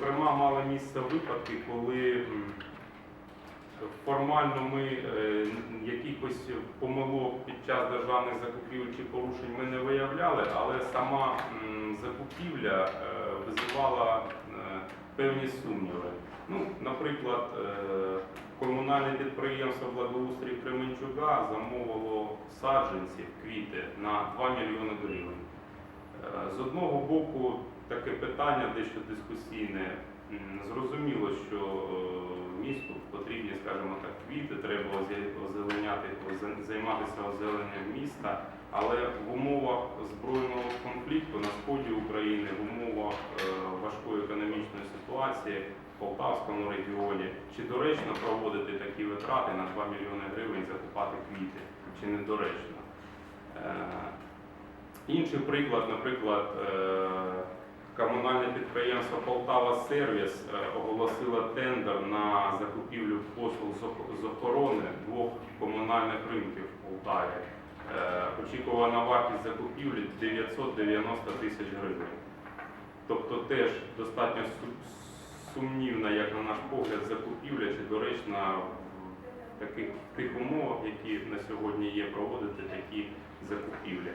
Зокрема, мали місце випадки, коли формально ми е, якихось помилок під час державних закупівель чи порушень ми не виявляли, але сама закупівля е, визивала е, певні сумніви. Ну, наприклад, комунальне підприємство благоустрій Кременчука замовило саджанців квіти на 2 мільйони гривень. Е, З одного боку, таке питання дещо дискусійне. Зрозуміло, що е, місту потрібні, скажімо так, квіти, треба озеленяти, займатися озелененням міста, але в умовах збройного конфлікту на сході України, в умовах е, важкої економічної ситуації в Полтавському регіоні, чи доречно проводити такі витрати на 2 мільйони гривень, закупати квіти, чи недоречно. Інший приклад, наприклад, е, комунальне підприємство Полтава Сервіс е, оголосило тендер на закупівлю послуг з охорони двох комунальних ринків в Полтаві. Е, Очікувана вартість закупівлі 990 тисяч гривень. Тобто теж достатньо сумнівна, як на наш погляд, закупівля чи доречна в таких тих умовах, які на сьогодні є, проводити такі закупівлі.